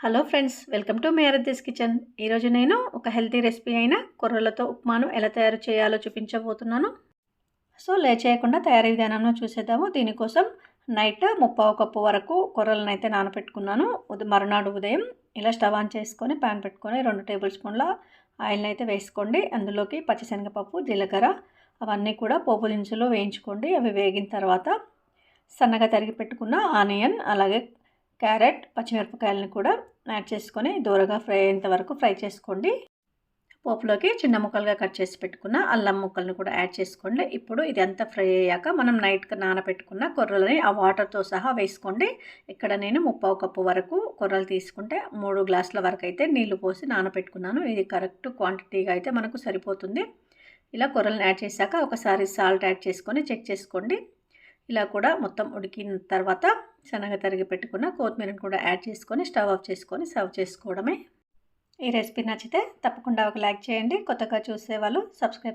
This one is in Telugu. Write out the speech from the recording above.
Hello friends welcome to మేరద్దీస్ kitchen. ఈరోజు నేను ఒక హెల్తీ రెసిపీ అయిన కొర్రలతో ఉప్మాను ఎలా తయారు చేయాలో చూపించబోతున్నాను. సో లే చేయకుండా తయారీ విధానంలో చూసేద్దాము. దీనికోసం నైట్ ముప్పావు కప్పు వరకు కొర్రలను అయితే నానపెట్టుకున్నాను మరునాడు ఉదయం ఇలా స్టవ్ ఆన్ చేసుకొని ప్యాన్ పెట్టుకొని రెండు టేబుల్ స్పూన్ల ఆయిల్ని అయితే వేసుకోండి. అందులోకి పచ్చిశనగపప్పు జీలకర్ర అవన్నీ కూడా పోపు దినుసులు వేయించుకోండి. అవి వేగిన తర్వాత సన్నగా తరిగి పెట్టుకున్న ఆనియన్ అలాగే క్యారెట్ పచ్చిమిరపకాయలను కూడా యాడ్ చేసుకొని దూరగా ఫ్రై అయ్యేంత వరకు ఫ్రై చేసుకోండి. పోపులోకి చిన్న ముక్కలుగా కట్ చేసి పెట్టుకున్న అల్లం ముక్కలను కూడా యాడ్ చేసుకోండి. ఇప్పుడు ఇది అంతా ఫ్రై అయ్యాక మనం నైట్కి నానబెట్టుకున్న కొర్రలని ఆ వాటర్తో సహా వేసుకోండి. ఇక్కడ నేను ముప్పావు కప్పు వరకు కొర్రలు తీసుకుంటే మూడు గ్లాసుల వరకు అయితే నీళ్ళు పోసి నానబెట్టుకున్నాను. ఇది కరెక్ట్ క్వాంటిటీగా అయితే మనకు సరిపోతుంది. ఇలా కొర్రలను యాడ్ చేశాక ఒకసారి సాల్ట్ యాడ్ చేసుకొని చెక్ చేసుకోండి. ఇలా కూడా మొత్తం ఉడికిన తర్వాత శనగ తరిగి పెట్టుకున్న కొత్తిమీరను కూడా యాడ్ చేసుకొని స్టవ్ ఆఫ్ చేసుకొని సర్వ్ చేసుకోవడమే. ఈ రెసిపీ నచ్చితే తప్పకుండా ఒక లైక్ చేయండి. కొత్తగా చూసే వాళ్ళు సబ్స్క్రైబ్